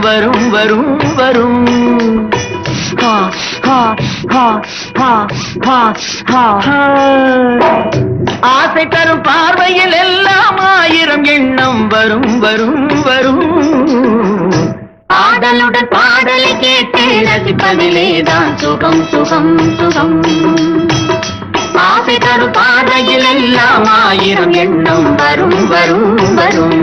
வரும் வரும் வரும். ஹா ஹா ஹா ஹா ஹா ஹா ஆசை தரும் பார்வையில் எல்லாம் ஆயிரம் எண்ணம் வரும் வரும் வரும். பாடலுடன் பாடலை கேட்டு ரசிப்பதிலேதான் சுகம் சுகம் சுகம். ஆசை தரும் பார்வையில் எல்லாம் ஆயிரம் எண்ணம் வரும் வரும் வரும்.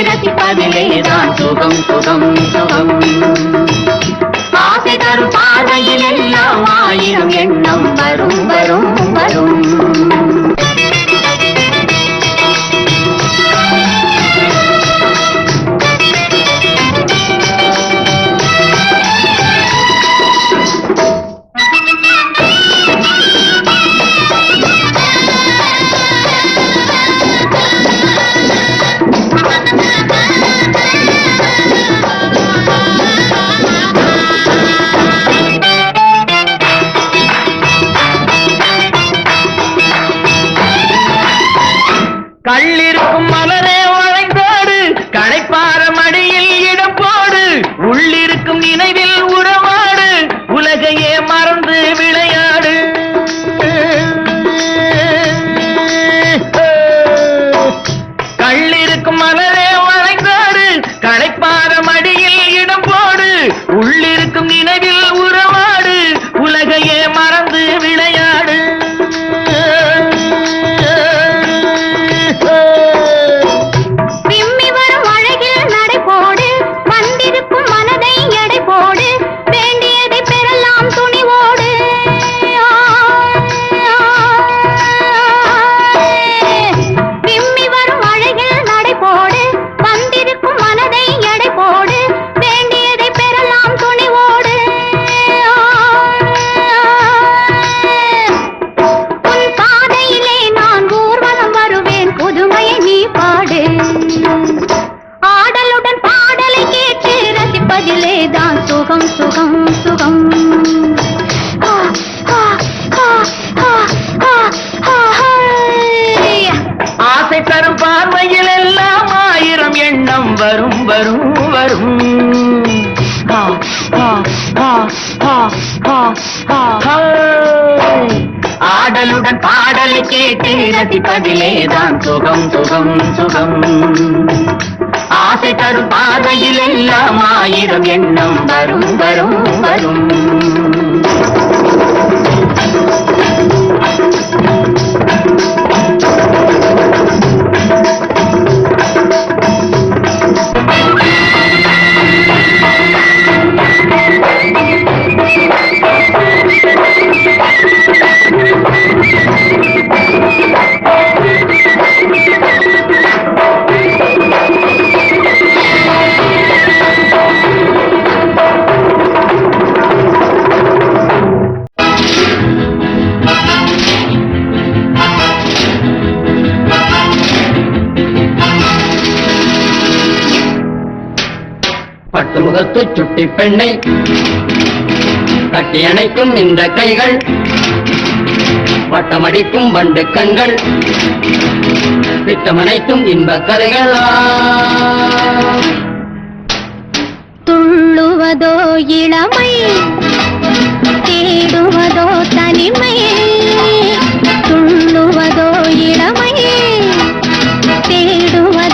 ரசிப்பதிலே தான் சுகம் சுகம் சுகம். ஆசை தரும் பார்வையில் எல்லாம் ஆயிரம் எண்ணம் வரும். நினைவே மனதிலேதான் சுகம் சுகம் சுகம். ஆசை தரும் பாதையில் எல்லாம் ஆயிரம் எண்ணம் வரும் வரும் வரும். முகத்து முகத்து சுட்டி பெண்ணை கட்டி அணைக்கும் இந்த கைகள். வட்டமடிக்கும் வண்டு கண்கள். பித்தமனைத்தும் இன்ப கதைகளா துள்ளுவதோ இளமை தேடுவதோ தனிமை. துள்ளுவதோ இளமை தேடுவதோ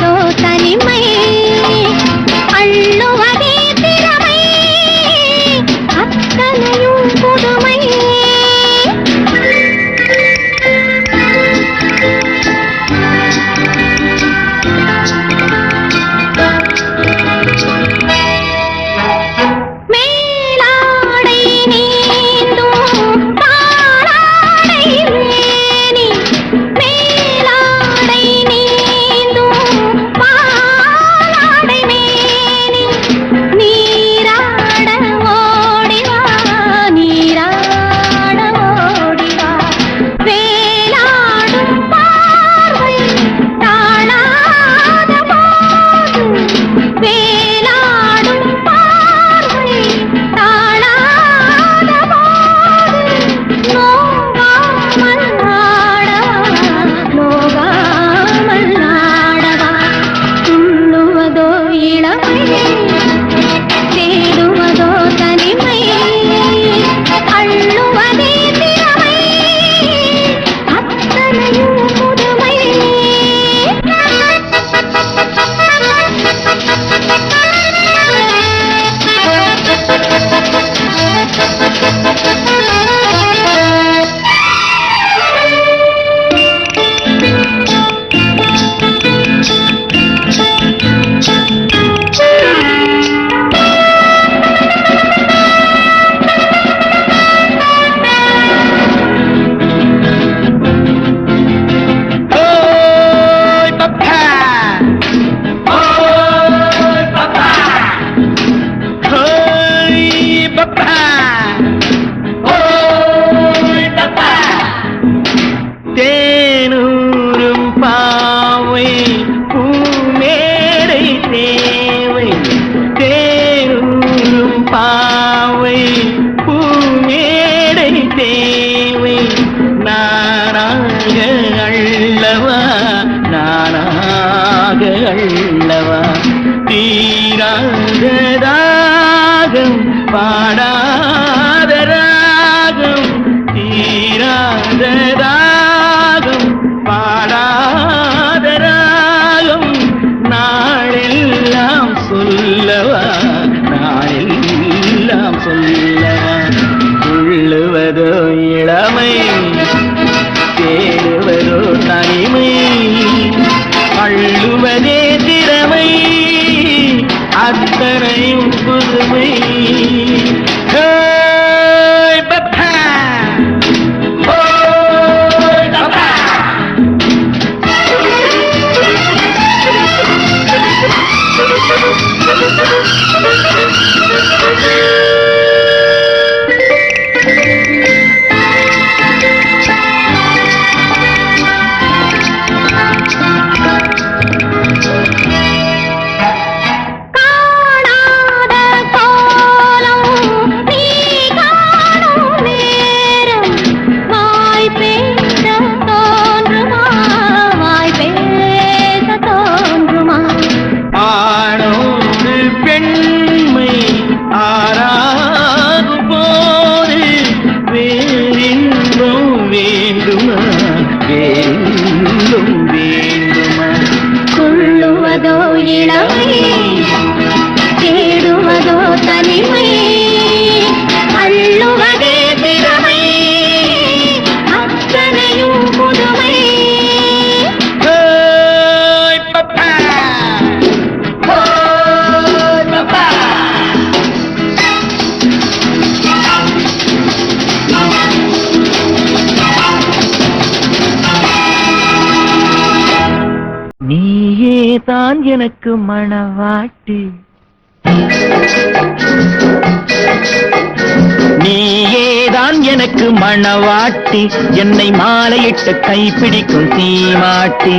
எனக்கு மணவாட்டி நீயேதான் எனக்கு மணவாட்டி என்னை மாலையிட்டு கைப்பிடிக்கும் தீமாட்டி.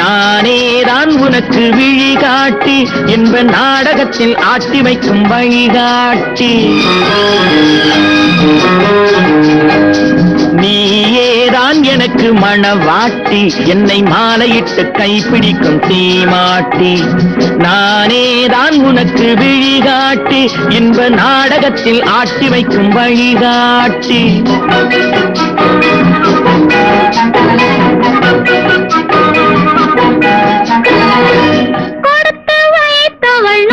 நானேதான் உனக்கு விழி காட்டி என்ப நாடகத்தில் ஆட்டி வைக்கும் வழிகாட்டி. நீயே நீயேதான் எனக்கு மணவாட்டி என்னை மாலையிட்டு கைப்பிடிக்கும் தீமாட்டி. நானேதான் உனக்கு விழிகாட்டி. இன்ப நாடகத்தில் ஆட்டி வைக்கும் வழிகாட்டி. கொடுத்து வைத்தவள்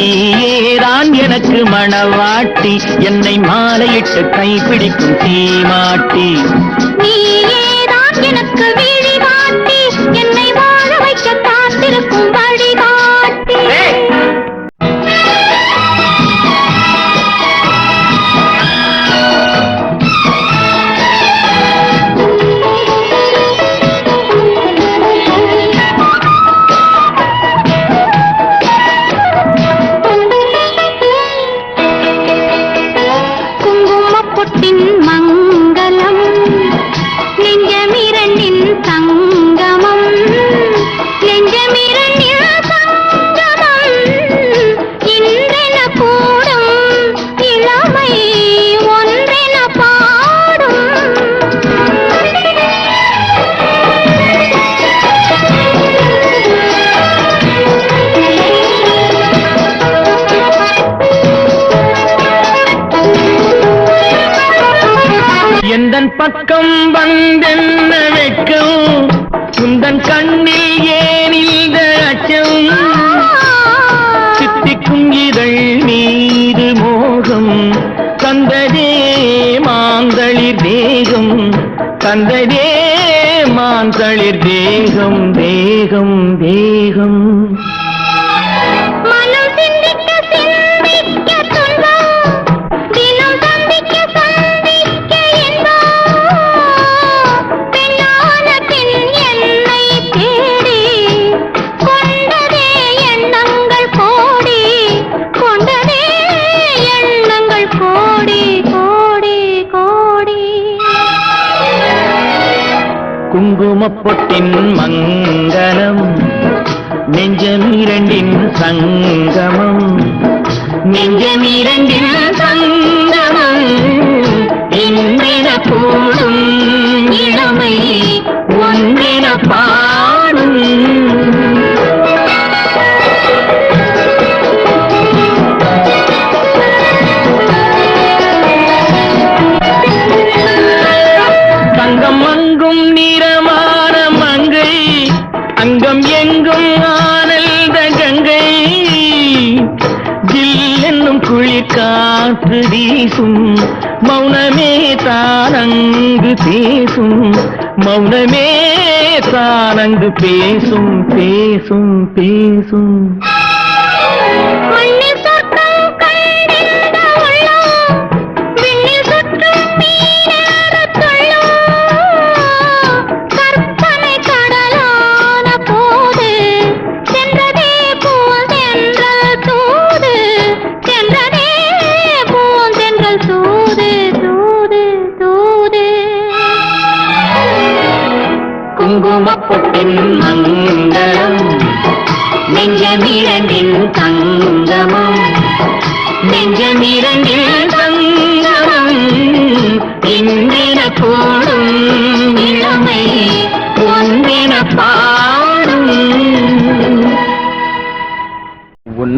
நீயேதான் எனக்கு மணவாட்டி. என்னை மாலையிட்டு கைப்பிடிக்கும் தீமாட்டி நீயேதான் எனக்கு விழிகாட்டி என்னை வாழ வைக்க காத்திருக்கும் மாந்தளிர் தேகம் தேகம் தேகம். குங்குமப்பொட்டின் மங்களம் நெஞ்சமிரண்டின் சங்கமம். நெஞ்சமிரண்டின் சங்கமம் இன்றென கூடும் இளமை ஒன்றென மௌனமே தானங்கு பேசும் மௌனமே தானங்கு பேசும் பேசும் பேசும்.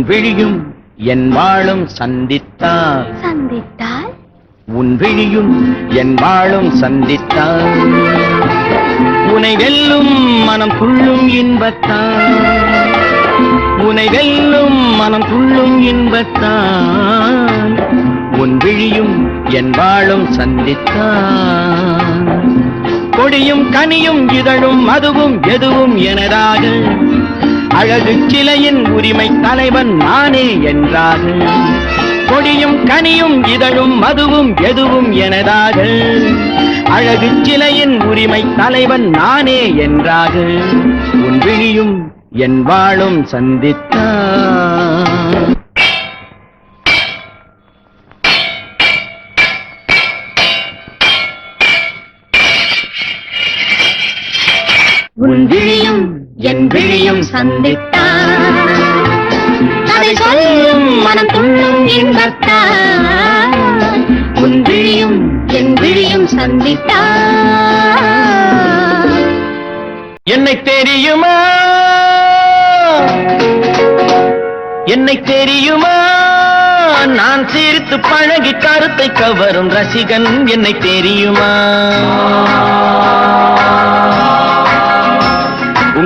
உன் விழியும் என் வாழும் சந்தித்தார். சந்தித்தால்? உன் விழியும் என் வாழும் சந்தித்தார். உனை வெல்லும் மனம் துள்ளும் இன்பத்தான். உனை வெல்லும் மனம் துள்ளும் இன்பத்தான். உன் விழியும் என் வாழும் சந்தித்தான் கொடியும் கனியும் இதழும் அதுவும் எதுவும் எனதாக அழகு சிலையின் உரிமை தலைவன் நானே என்றாக கொடியும் கனியும் இதழும் மதுவும் எதுவும் எனதாக அழகு சிலையின் உரிமை தலைவன் நானே என்றாக உன் விழியும் என் வாழும் சந்தித்தான் உன் விழியும் சமயம் விழியும் சந்தித்தான் அதை சொல்லும் மனம் துள்ளும் இன்பத்தான் உன் விழியும் என் விழியும் சந்தித்தான் என்னை தெரியுமா? என்னை தெரியுமா? நான் சிரித்து பழகி கருத்தை கவரும் ரசிகன் என்னை தெரியுமா?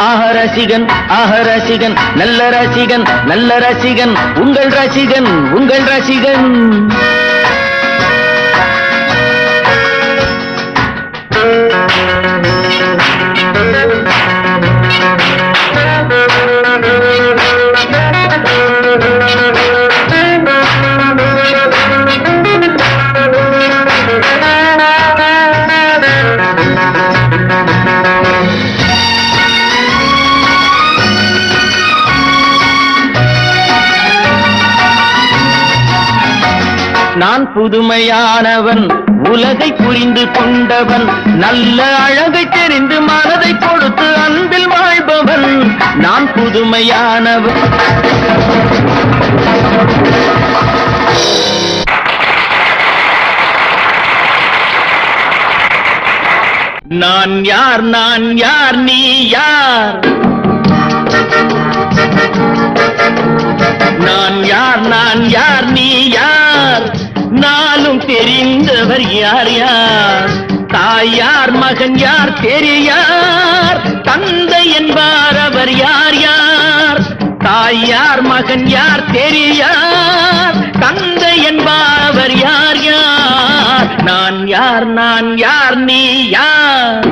ஆஹ ரசிகன் ஆஹ ரசிகன் நல்ல ரசிகன் நல்ல ரசிகன் உங்கள் ரசிகன் உங்கள் ரசிகன். நான் புதுமையானவன் உலகை புரிந்து கொண்டவன் நல்ல அழகை தெரிந்து மனதை கொடுத்து அன்பில் வாழ்பவன். நான் புதுமையானவன். நான் யார் நான் யார் நீ யார்? நான் யார் நான் யார் நீ யார்? தெரிந்தவர் யார் யார்? தாய் யார் மகன் யார் தெரியார் தந்தை என்பார் அவர் யார் யார்? தாய் யார் மகன் யார் தெரியார் தந்தை என்பார் அவர் யார் யார்? நான் யார் நான் யார் நீ யார்?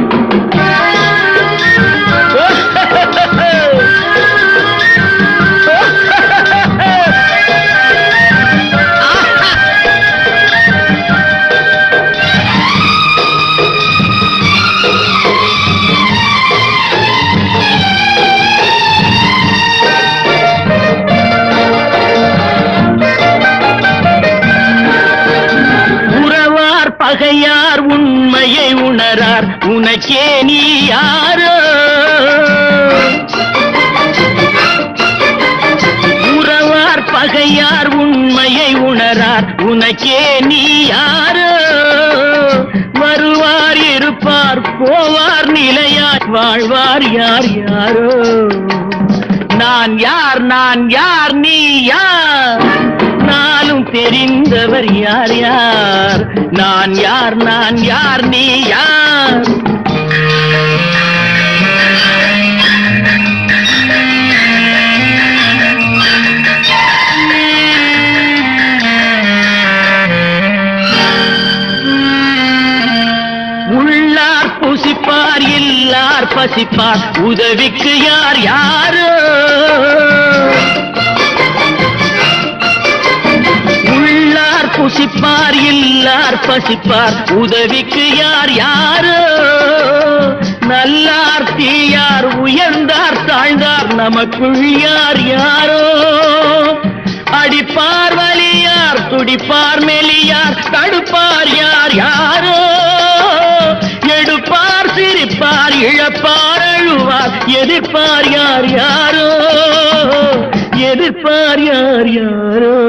உனக்கே நீ யாரோ? உறவார் பகையார் உண்மையை உணரார். உனக்கே நீ யாரோ? வருவார் இருப்பார் போவார் நிலையார் வாழ்வார் யார் யாரோ? நான் யார் நான் யார் நீ யார்? நானும் தெரிந்தவர் யார் யார்? நான் யார் நான் யார் நீ யார்? பசிப்பார் எல்லார் பசிப்பார். உதவிக்கு யார் யாரோ? உள்ளார் புசிப்பார் எல்லார் பசிப்பார். உதவிக்கு யார் யாரோ? நல்லார் தீயார் உயர்ந்தார் தாழ்ந்தார் நமக்குள் யார் யாரோ? அடிப்பார் வலியார் துடிப்பார் மெலியார் தடுப்பார் யார் யாரோ? எடுப்பார் சிரிப்பார் இழப்பார் அழுவார் எதிர்ப்பார் யார் யாரோ? எதிர்ப்பார் யார் யாரோ?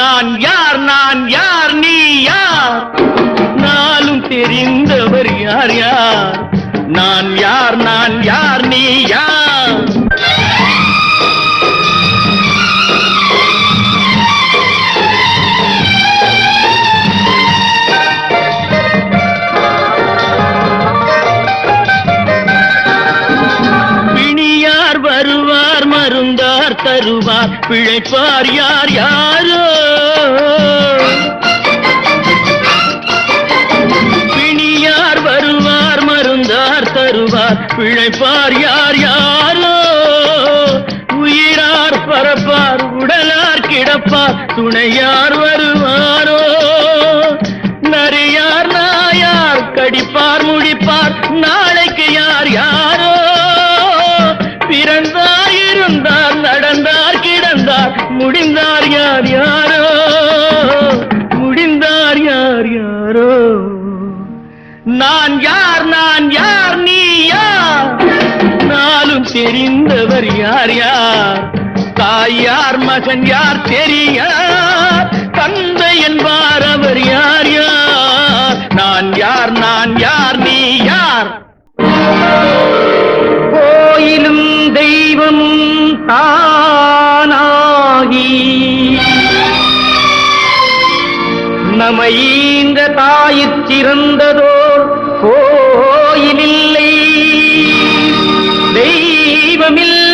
நான் யார்? நான் யார்? நீ யார்? நாளும் தெரிந்தவர் யார் யார்? நான் யார்? நான் யார்? நீ யார்? மருந்தார் தருவார் பிழைப்பார் யார் யாரோ? பிணியார் வருவார் மருந்தார் தருவார் பிழைப்பார் யார் யாரோ? உயிரார் பரப்பார் உடலார் கிடப்பார் துணையார் வருவாரோ? நரியார் நாயார் கடிப்பார் முடிப்பார் நாளைக்கு யார் யார்? கிடந்தார் முடிந்தார் யார் யாரோ? முடிந்தார் யார் யாரோ? நான் யார் நான் யார் நீ யார்? நாளும் தெரிந்தவர் யார் யார்? தாய் யார் மகன் யார் தெரியார்? தந்தை என்பார் அவர் யார் யார்? நான் யார் நான் யார் நீ யார்? கோயிலும் தெய்வமும் தானாகி குணமயீந்த தாயிற்றிருந்ததோர் கோயிலில்லை. தெய்வமில்லை.